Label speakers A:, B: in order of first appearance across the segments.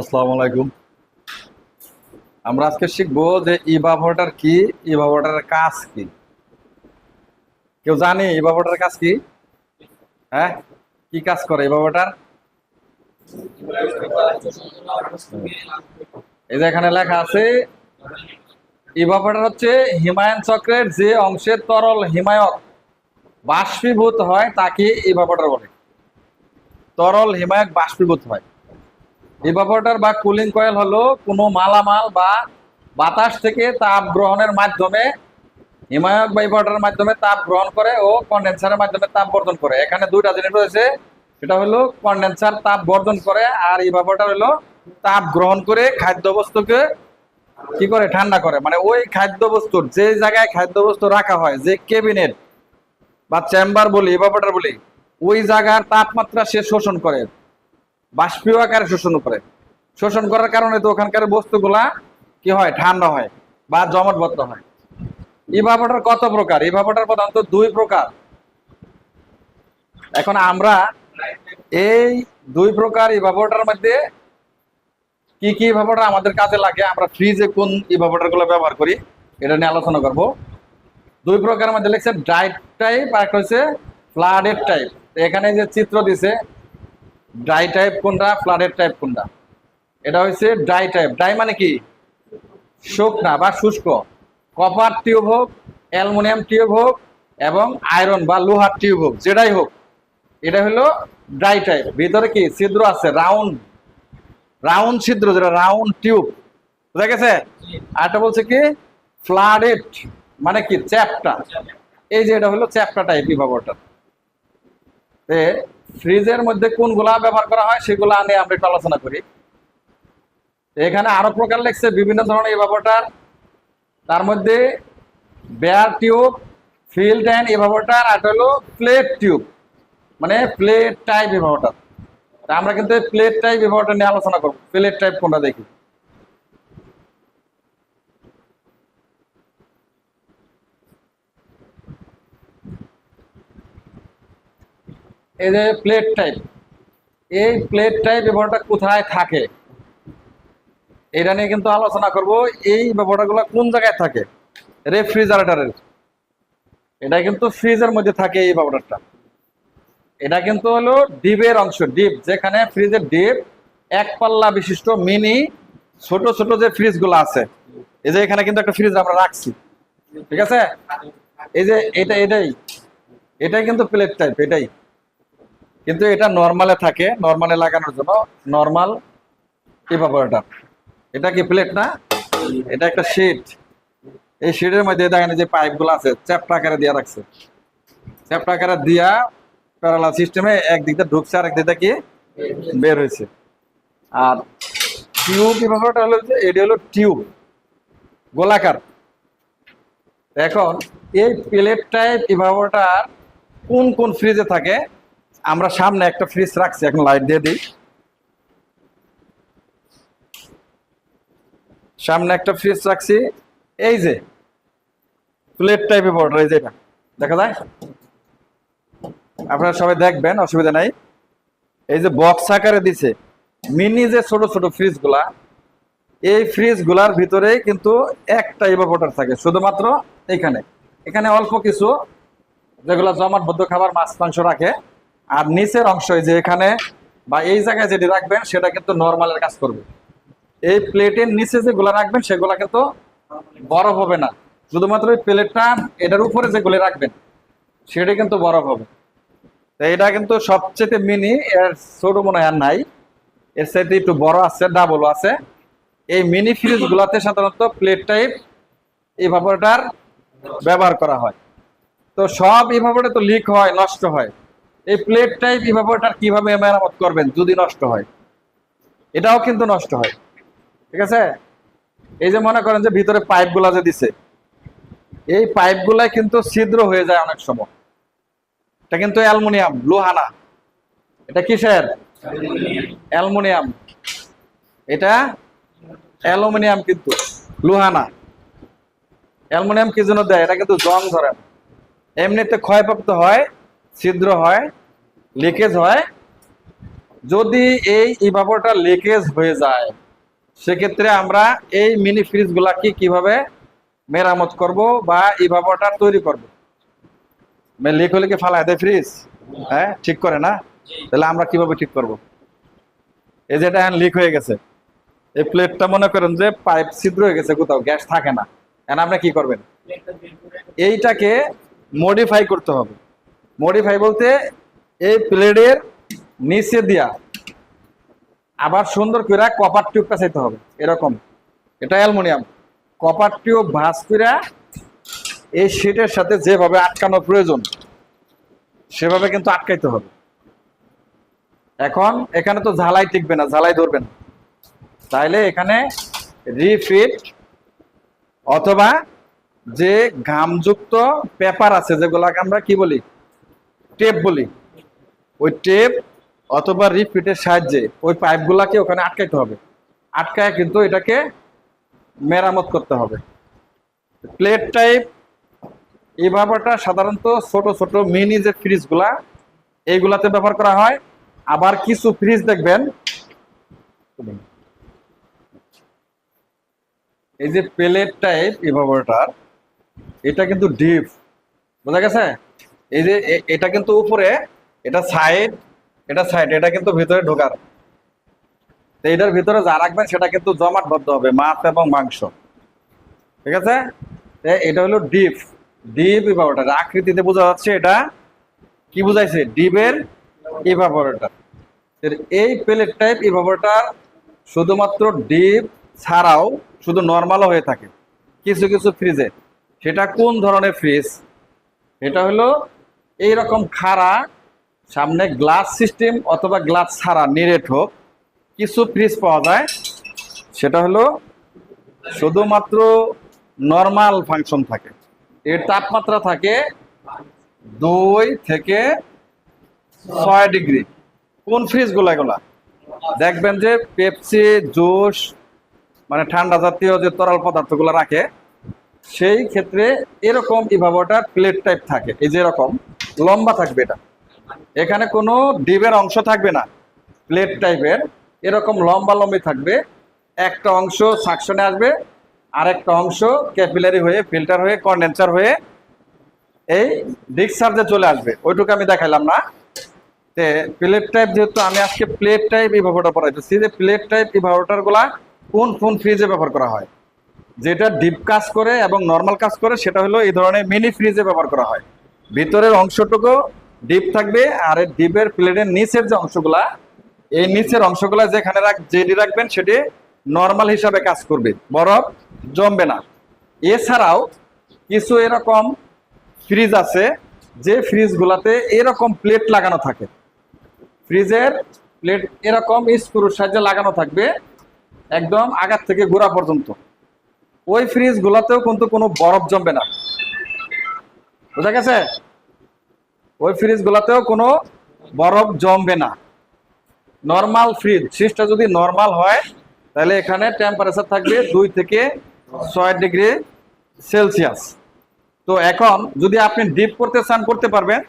A: আসসালামু আলাইকুম। আমরা আজকে শিখব যে ইভাপোরেটর কি ইভাপোরেটরের কাজ কি। কেউ জানে ইভাপোরেটরের কাজ কি? হ্যাঁ? কি কাজ করে ইভাপোরেটর এই যে এখানে লেখা আছে ইভাপোরেটর হচ্ছে হিমায়ন চক্রের যে অংশের তরল হিমায়ক বাষ্পীভূত হয় তাকে ইভাপোরেটর বলে। তরল হিমায়ক বাষ্পীভূত হয়। ইভাপোরেটর বা কুলিং কয়েল হলো কোনো মালামাল বা বাতাস থেকে তাপ গ্রহণের মাধ্যমে, হিমায়ক বা ইভাপোরেটরের মাধ্যমে তাপ গ্রহণ করে ও কন্ডেন্সারের মাধ্যমে তাপ বর্জন করে। এখানে দুইটা জিনিস রয়েছে, সেটা হলো কন্ডেন্সার তাপ বর্জন করে আর ইভাপোরেটর হলো তাপ গ্রহণ করে খাদ্যবস্তুকে কি করে? ঠান্ডা করে। মানে ওই খাদ্যবস্তুর, যে জায়গায় খাদ্যবস্তু রাখা হয়, যে কেবিনেট বা চেম্বার বলি ইভাপোরেটর বলি, ওই জায়গার তাপমাত্রা সে শোষণ করে। বাষ্পীয় আকারে শোষণ করে। শোষণ করার কারণে তো ওখানকার বস্তুগুলা কি হয়? ঠান্ডা হয় বা জমটবদ্ধ হয়। ইভাপোরেটর কত প্রকার? ইভাপোরেটর প্রধানত দুই প্রকার। এখন আমরা এই দুই প্রকার ইভাপোরেটর মধ্যে কি কি ইভাপোরেটর আমাদের কাজে লাগে, আমরা ফ্রিজে কোন ইভাপোরেটরগুলো ব্যবহার করি, এটা নিয়ে আলোচনা করব। দুই প্রকারের মধ্যে লিখছে ড্রাই টাইপ আর একটা হচ্ছে ফ্লাডেড টাইপ এখানে যে চিত্র দিছে ড্রাই টাইপ কোনটা? ফ্লাডেড টাইপ কোনটা? এটা হচ্ছে ড্রাই টাইপ ড্রাই মানে কি? শুকনা বা শুষ্ক। কপার টিউব হোক অ্যালুমিনিয়াম টিউব হোক, এবং আয়রন বা লোহার টিউব হোক, যেটাই হোক। এটা হলো ড্রাই টাইপ ভিতরে কি? ছিদ্র আছে রাউন্ড রাউন্ড ছিদ্র, যেটা রাউন্ড টিউব বুঝা গেছে? আরেকটা বলছে কি? ফ্লাডেড মানে কি? চ্যাপটা। এই যে এটা হলো চ্যাপটা টাইপ ইভাবরটা ফ্রিজের মধ্যে কোন কোনগুলা ব্যবহার করা হয় সেগুলা নিয়ে আমরা একটু আলোচনা করি। এখানে আরও প্রকার লেগছে বিভিন্ন ধরনের ইভাপোরেটর তার মধ্যে bare tube, finned and evaporator আর হলো প্লেট টিউব। মানে প্লেট টাইপ ইভাপোরেটর তা আমরা কিন্তু প্লেট টাইপ ইভাপোরেটর নিয়ে আলোচনা করব। প্লেট টাইপ কোনটা দেখি? এই যে প্লেট টাইপ এই প্লেট টাইপ ব্যবহারটা কোথায় থাকে? এটা নিয়ে কিন্তু আলোচনা করব, এই ব্যবহারগুলো কোন জায়গায় থাকে? রেফ্রিজারেটারের এটা কিন্তু ফ্রিজের মধ্যে থাকে এই ব্যবহারটা। এটা কিন্তু হলো ডিপের অংশ ডিপ যেখানে ফ্রিজের ডিপ এক পাল্লা বিশিষ্ট মিনি ছোট ছোট যে ফ্রিজগুলো আছে। এই যে এখানে কিন্তু একটা ফ্রিজ আমরা রাখছি। ঠিক আছে? এই যে এটা, এটাই। এটাই কিন্তু প্লেট টাইপ এটাই। কিন্তু এটা নর্মালে থাকে নর্মালে লাগানোর জন্য নর্মাল ইভাপোরেটর এটা কি প্লেট না? এটা একটা শিট এই শিটের মধ্যে দেখেন যে পাইপগুলো আছে চ্যাপ্টা আকারে দিয়ে রাখছে। চ্যাপ্টা আকারে দিয়া প্যারালা সিস্টেমে একদিক দিয়ে ঢুকছে আর একদিক দিয়ে কি? বের হয়েছে। আর টিউব ইভাপোরেটর হলো যে, এটি হলো টিউব গোলাকার। এখন এই প্লেট টাইপ ইভাপোরেটর কোন কোন ফ্রিজে থাকে? আমরা সামনে একটা ফ্রিজ রাখছি, এখন লাইট দিয়ে দিই। সামনে একটা ফ্রিজ রাখছি, এই যে প্লেট টাইপের বর্ডার এই যে এটা, দেখা যায়? আপনারা সবাই দেখবেন, অসুবিধা নাই। এই যে বক্স আকারে দিছে মিনি যে ছোট ছোট ফ্রিজগুলা, এই ফ্রিজগুলার ভিতরে কিন্তু একটা ইভাপোটার থাকে, শুধুমাত্র এখানে। এখানে অল্প কিছু যেগুলো জমাটবদ্ধ খাবার, মাছ, মাংস রাখে। আর নিচের অংশ যে এখানে বা এই জায়গায় যেটি রাখবেন, সেটা কিন্তু নর্মালের কাজ করবে। এই প্লেটের নিচে যেগুলো রাখবেন, সেগুলো কিন্তু বরফ হবে না। শুধুমাত্র এই প্লেটটা এটার উপরে যেগুলো রাখবেন, সেটা কিন্তু বরফ হবে। তো এটা কিন্তু সবচেয়ে মিনি এর ছোট মনে হয় নাই। এর সাথে একটু বড় আছে ডাবল আছে। এই মিনি ফ্রিজ গুলাতে সাধারণত প্লেট টাইপ ইভাপোরেটর ব্যবহার করা হয়। তো সব ইভাপোরেটর তো লিক হয়, নষ্ট হয়। এই প্লেট টাইপ ইভাপোরেটর কীভাবে মেরামত করবেন যদি নষ্ট হয়? এটাও কিন্তু নষ্ট হয়। ঠিক আছে? এই যে মনে করেন যে ভিতরে পাইপগুলা যে দিছে, এই পাইপ গুলাই কিন্তু ছিদ্র হয়ে যায় অনেক সময়। এটা কিন্তু অ্যালুমিনিয়াম লোহানা এটা কিসের? অ্যালুমিনিয়াম। এটা অ্যালুমিনিয়াম কিন্তু লোহানা অ্যালুমিনিয়াম কি জন্য দেয়? এটা কিন্তু জং ধরে এমনিতে ক্ষয়প্রাপ্ত হয়, ছিদ্র হয় লিকেজ হয় যদি এই ইভাপোরেটর লিকেজ হয়ে যায় সেক্ষেত্রে আমরা এই মিনি ফ্রিজগুলাকে কীভাবে মেরামত করব বা ইভাপোরেটর তৈরি করব? লিক হলে কি ফালায় দেয় ফ্রিজ হ্যাঁ ঠিক করে না? তাহলে আমরা কীভাবে ঠিক করব? এই যেটা এখন লিক হয়ে গেছে। এই প্লেটটা মনে করেন যে পাইপ ছিদ্র হয়ে গেছে কোথাও গ্যাস থাকে না। এখন আপনি কি করবেন? এইটাকে মডিফাই করতে হবে। মডিফাই বলতে এই প্লেটের নিচে দিয়া আবার সুন্দর করে কপার টিউব পেঁচাইতে হবে, এরকম। এটা অ্যালুমিনিয়াম। কপার টিউব ভাঁজ করে এই শীটের সাথে যেভাবে আটকানো প্রয়োজন, সেভাবে কিন্তু আটকাইতে হবে। এখন এখানে তো ঝালাই টিকবে না, ঝালাই ধরবে না। তাইলে এখানে রিফিট অথবা যে ঘামযুক্ত পেপার আছে, যেগুলাকে আমরা কি বলি? টেপ বলি। ওই টেপ অথবা রিফিটের সাহায্যে ওই পাইপগুলাকে ওখানে আটকাইতে হবে। আটকায় কিন্তু এটাকে মেরামত করতে হবে। প্লেট টাইপ এই ব্যাপারটা সাধারণত ছোট ছোট মিনি যে ফ্রিজগুলা, এইগুলাতে ব্যবহার করা হয়। আবার কিছু ফ্রিজ দেখবেন। এই যে প্লেট টাইপ ইভাবোরেটর এটা কিন্তু ডিপ, বোঝা গেছে? এই যে এটা কিন্তু উপরে এটা সাইড এটা সাইড এটা কিন্তু ভিতরে ঢোকার। তো এটার ভিতরে যা রাখবেন সেটা কিন্তু জমাটবদ্ধ হবে, মাছ এবং মাংস। ঠিক আছে? এটা হলো ডিপ। ডিপ ইভাবোরেটর আকৃতিতে বোঝা যাচ্ছে এটা কি বুঝাইছে? ডিপের ইভাবোরেটর এই প্লেট টাইপ ইভাবোরেটর শুধুমাত্র ডিপ ছাড়াও শুধু নর্মালও হয়ে থাকে। কিছু কিছু ফ্রিজে সেটা কোন ধরনের ফ্রিজ এটা হলো এই রকম খাড়া সামনে গ্লাস সিস্টেম অথবা গ্লাস ছাড়া নিরেট হোক, কিছু ফ্রিজ পাওয়া যায়। সেটা হলো শুধুমাত্র নর্মাল ফাংশন থাকে। এর তাপমাত্রা থাকে দুই থেকে ছয় ডিগ্রি কোন ফ্রিজগুলো এগুলা? দেখবেন যে পেপসি জুস মানে ঠান্ডা জাতীয় যে তরল পদার্থগুলো রাখে, সেই ক্ষেত্রে এরকম ইভাবোটার প্লেট টাইপ থাকে। এই যে এরকম, লম্বা থাকবে এটা। এখানে কোনো ডিবের অংশ থাকবে না, প্লেট টাইপের। এরকম লম্বা লম্বি থাকবে। একটা অংশ সাকশনে আসবে আর একটা অংশ ক্যাপিলারি হয়ে, ফিল্টার হয়ে কন্ডেন্সার হয়ে এই ডিসচার্জে চলে আসবে। ওইটুকু আমি দেখাইলাম না। তে প্লেট টাইপ যেহেতু আমি আজকে প্লেট টাইপ ইভাবোটার পড়াইতেছি, যে প্লেট টাইপ ইভাবোটারগুলা কোন কোন ফ্রিজে ব্যবহার করা হয়? যেটা ডিপ কাজ করে এবং নর্মাল কাজ করে, সেটা হলো এই ধরনের মিনি ফ্রিজে ব্যবহার করা হয়। ভিতরের অংশটুকু ডিপ থাকবে আর এই ডিপের প্লেটের নিচের যে অংশগুলা, এই নিচের অংশগুলা যেখানে রাখ, যেটি রাখবেন সেটি নর্মাল হিসাবে কাজ করবে, বরফ জমবে না। এছাড়াও কিছু এরকম ফ্রিজ আছে যে ফ্রিজগুলাতে এরকম প্লেট লাগানো থাকে। ফ্রিজের প্লেট এরকম স্ক্রুর সাহায্যে লাগানো থাকবে একদম আগার থেকে গোড়া পর্যন্ত। ওই ফ্রিজ গুলাতেও কিন্তু কোনো বরফ জমবে না। বুঝা গেছে? ওই ফ্রিজ গুলাতেও কোনো বরফ জমবে না নর্মাল ফ্রিজ ফ্রিজটা যদি নর্মাল হয়, তাহলে এখানে টেম্পারেচার থাকবে দুই থেকে ছয় ডিগ্রি সেলসিয়াস তো এখন যদি আপনি ডিপ করতে চান, করতে পারবেন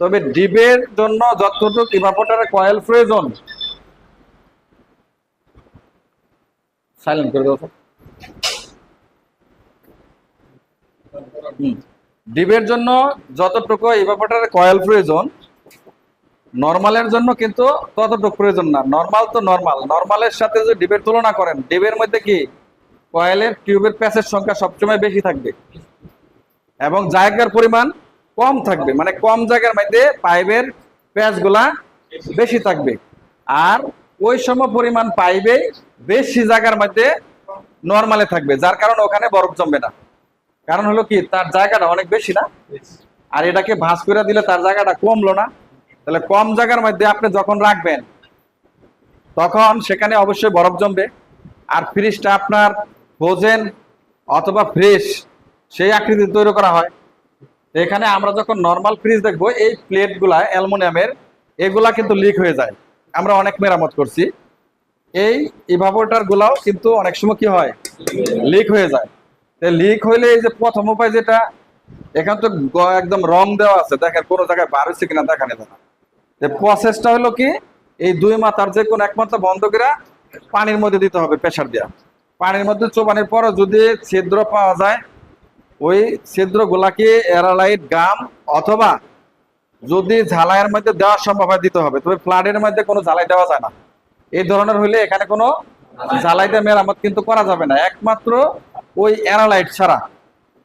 A: তবে ডিপের জন্য যতটুকু ইভাপোটারের কয়েল প্রয়োজন সাইলেন্ট করে তো। হুম। ডিবের জন্য যতটুকু ইভাপোটারের কয়েল প্রয়োজন, নর্মালের জন্য কিন্তু ততটুকু প্রয়োজন না। নর্মাল তো নর্মাল। নর্মালের সাথে যদি ডিবের তুলনা করেন ডিবের মধ্যে কি কয়েলের টিউবের প্যাচের সংখ্যা সবসময় বেশি থাকবে? এবং জায়গার পরিমাণ কম থাকবে। মানে কম জায়গার মধ্যে পাইপের প্যাচগুলা বেশি থাকবে। আর ওই সম পরিমাণ পাইবে বেশি জায়গার মধ্যে নর্মালে থাকবে, যার কারণে ওখানে বরফ জমবে না। কারণ হলো কি তার জায়গাটা অনেক বেশি না? আর এটাকে ভাঁজ করে দিলে তার জায়গাটা কমলো না। তাহলে কম জায়গার মধ্যে আপনি যখন রাখবেন তখন সেখানে অবশ্যই বরফ জমবে। আর ফ্রিজটা আপনার ফ্রোজেন অথবা ফ্রেশ সেই আকৃতি তৈরি করা হয়। এখানে আমরা যখন নর্মাল ফ্রিজ দেখব এই প্লেটগুলা অ্যালুমিনিয়ামের এগুলা কিন্তু লিক হয়ে যায়। আমরা অনেক মেরামত করছি। এই ইভাপোরেটর গুলাও কিন্তু অনেক সময় কি হয় লিক হয়ে যায়। লিক হইলে এই যে প্রথম উপায় যেটা, এখানে তো একদম রং দেওয়া আছে, দেখেন কোনো জায়গায় হচ্ছে কিনা দেখা নেবে না প্রসেসটা হলো কি, এই দুই মাথার যে কোনো একমাত্র বন্ধ করে পানির মধ্যে দিতে হবে প্রেশার দেওয়া পানির মধ্যে চোবানোর পরও যদি ছিদ্র পাওয়া যায়, ওই ছিদ্রগুলাকে এরালাইট গাম অথবা যদি ঝালাইয়ের মধ্যে দেওয়া সম্ভব হয় দিতে হবে, তবে ফ্লাডের মধ্যে কোনো ঝালাই দেওয়া যায় না। এই ধরনের হইলে এখানে কোনো ঝালাইতে মেরামত কিন্তু করা যাবে না। একমাত্র ওই অ্যানালাইট ছাড়া।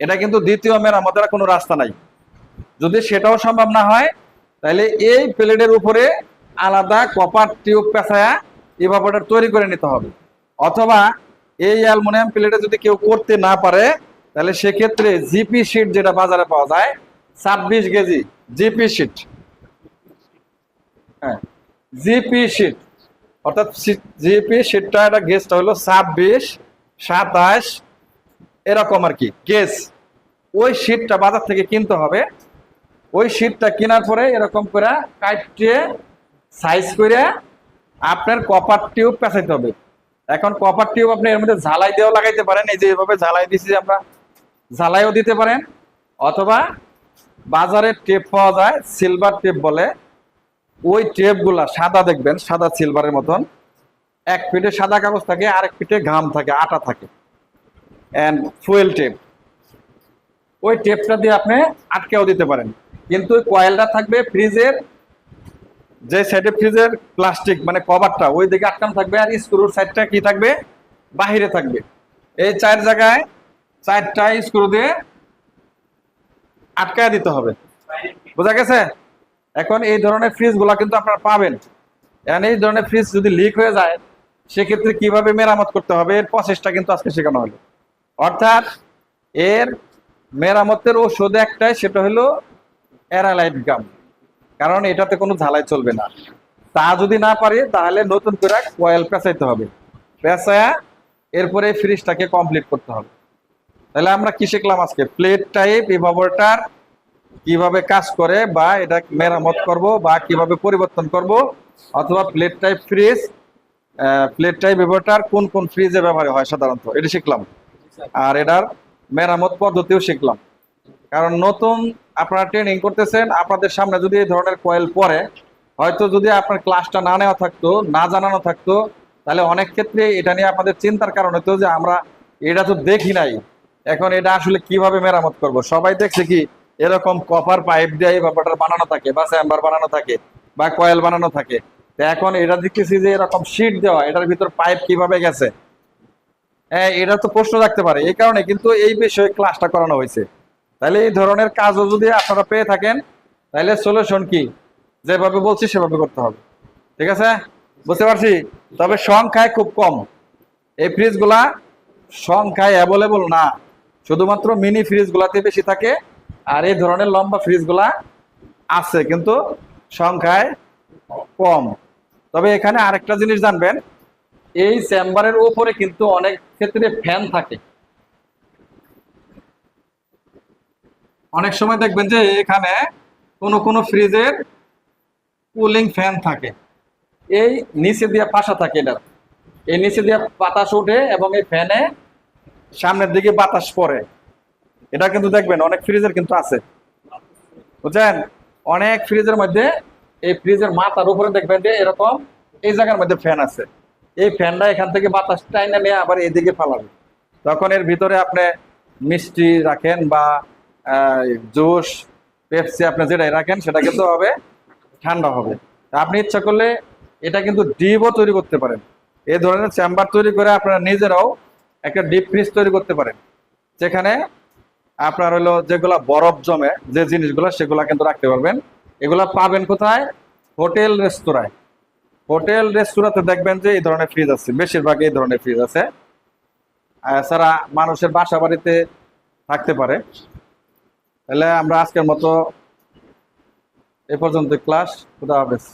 A: এটা কিন্তু দ্বিতীয় মেরামতের কোনো রাস্তা নাই। যদি সেটাও সম্ভব না হয়, তাহলে এই প্লেটের উপরে আলাদা কপার টিউব পেঁচায়া ইভাপোরেটর তৈরি করে নিতে হবে। অথবা এই অ্যালুমিনিয়াম প্লেটে যদি কেউ করতে না পারে, তাহলে সেক্ষেত্রে জিপি শিট যেটা বাজারে পাওয়া যায়, ছাব্বিশ কেজি জিপি শিট। হ্যাঁ জিপি শিট। অর্থাৎ জিপি শিটটা একটা গেস্ট হলো ছাব্বিশ, সাতাশ এরকম আর কি। গেজ ওই শিটটা বাজার থেকে কিনতে হবে। ওই শিটটা কেনার পরে এরকম করে কাটতে সাইজ করে আপনার কপার টিউব পেঁচাইতে হবে। এখন কপার টিউব আপনি এর মধ্যে ঝালাই দিয়েও লাগাইতে পারেন। এই যে এভাবে ঝালাই দিছি আমরা ঝালাইও দিতে পারেন। অথবা বাজারে টেপ পাওয়া যায় সিলভার টেপ বলে। ওই টেপগুলা সাদা দেখবেন, সাদা সিলভারের মতন। এক পিঠে সাদা কাগজ থাকে, আরেক পিঠে ঘাম থাকে, আটা থাকে। অ্যান্ড ফুয়েল টেপ ওই টেপটা দিয়ে আপনি আটকেও দিতে পারেন। কিন্তু ওই কয়েলটা থাকবে ফ্রিজের, যে সাইডে ফ্রিজের প্লাস্টিক মানে কভারটা, ওই দিকে আটকানো থাকবে আর স্ক্রুর সাইডটা কি থাকবে? বাহিরে থাকবে। এই চার জায়গায় চারটা স্ক্রু দিয়ে আটকায় দিতে হবে। বোঝা গেছে? এখন এই ধরনের ফ্রিজগুলা কিন্তু আপনারা পাবেন। এখন এই ধরনের ফ্রিজ যদি লিক হয়ে যায়, সেক্ষেত্রে কীভাবে মেরামত করতে হবে? এর প্রসেসটা কিন্তু আজকে শেখানো হলো। অর্থাৎ এর মেরামতের ওষুধ একটাই, সেটা হলো অ্যারালাইট গাম। কারণ এটাতে কোনো ঝালাই চলবে না। তা যদি না পারে, তাহলে নতুন করে কয়েল পেঁচাইতে হবে। পেঁচায়া এরপরে ফ্রিজটাকে কমপ্লিট করতে হবে। তাহলে আমরা কি শিখলাম আজকে? প্লেট টাইপ ইভাবোটার কীভাবে কাজ করে বা এটা মেরামত করব বা কীভাবে পরিবর্তন করব, অথবা plate type fridge plate type evaporator কোন কোন ফ্রিজে ব্যবহার হয় সাধারণত? এটা শিখলাম। আর এটার মেরামত পদ্ধতিও শিখলাম। কারণ নতুন আপনারা ট্রেনিং করতেছেন, আপনাদের সামনে যদি এই ধরনের কয়েল পরে হয়তো যদি আপনার ক্লাসটা না নেওয়া থাকতো, না জানানো থাকতো, তাহলে অনেক ক্ষেত্রে এটা নিয়ে আপনাদের চিন্তার কারণ হতো যে আমরা এটা তো দেখি নাই। এখন এটা আসলে কীভাবে মেরামত করব? সবাই দেখছে কি এরকম কপার পাইপ দিয়ে ব্যাপারটা বানানো থাকে বা চ্যাম্বার বানানো থাকে বা কয়েল বানানো থাকে। তো এখন এটা দেখতেছি যে এরকম শিট দেওয়া, এটার ভিতর পাইপ কীভাবে গেছে? এটা তো প্রশ্ন রাখতে পারে। এই কারণে কিন্তু এই বিষয়ে ক্লাসটা করানো হয়েছে। তাহলে এই ধরনের কাজও যদি আপনারা পেয়ে থাকেন, তাহলে সলিউশন কি? যেভাবে বলছি সেভাবে করতে হবে। ঠিক আছে? বুঝতে পারছি? তবে সংখ্যায় খুব কম। এই ফ্রিজগুলা সংখ্যায় অ্যাভেলেবল না। শুধুমাত্র মিনি ফ্রিজগুলাতে বেশি থাকে, আর এই ধরনের লম্বা ফ্রিজগুলা আছে, কিন্তু সংখ্যায় কম। তবে এখানে আরেকটা জিনিস জানবেন এই চেম্বারের উপরে কিন্তু অনেক ক্ষেত্রে ফ্যান থাকে। অনেক সময় দেখবেন যে এখানে কোনো কোনো ফ্রিজের কুলিং ফ্যান থাকে। এই নিচে দিয়ে পাশা থাকে এটা। এই নিচে দিয়ে বাতাস ওঠে এবং এই ফ্যানে সামনের দিকে বাতাস পড়ে। এটা কিন্তু দেখবেন অনেক ফ্রিজের কিন্তু আছে। বুঝছেন? অনেক ফ্রিজের মধ্যে এই ফ্রিজের মাথার উপরে দেখবেন যে এরকম এই জায়গার মধ্যে ফ্যান আছে। এই ফ্যানটা এখান থেকে বাতাস টাইনে নিয়ে আবার এদিকে ফালাবে। তখন এর ভিতরে আপনি মিষ্টি রাখেন বা জুস, পেপসি আপনি যেটাই রাখেন সেটা কিন্তু হবে, ঠান্ডা হবে। আপনি ইচ্ছা করলে এটা কিন্তু ডিপও তৈরি করতে পারেন। এই ধরনের চেম্বার তৈরি করে আপনারা নিজেরাও একটা ডিপ ফ্রিজ তৈরি করতে পারেন। যেখানে আপনার হলো যেগুলা বরফ জমে, যে জিনিসগুলো, সেগুলা কিন্তু রাখতে পারবেন। এগুলা পাবেন কোথায়? হোটেল, রেস্তোরাঁয়। হোটেল রেস্তোরাঁতে দেখবেন যে এই ধরনের ফ্রিজ আছে, বেশিরভাগ এই ধরনের ফ্রিজ আছে। এছাড়া মানুষের বাসা বাড়িতে থাকতে পারে। তাহলে আমরা আজকের মতো এ পর্যন্ত ক্লাস খুদা হাফেজ।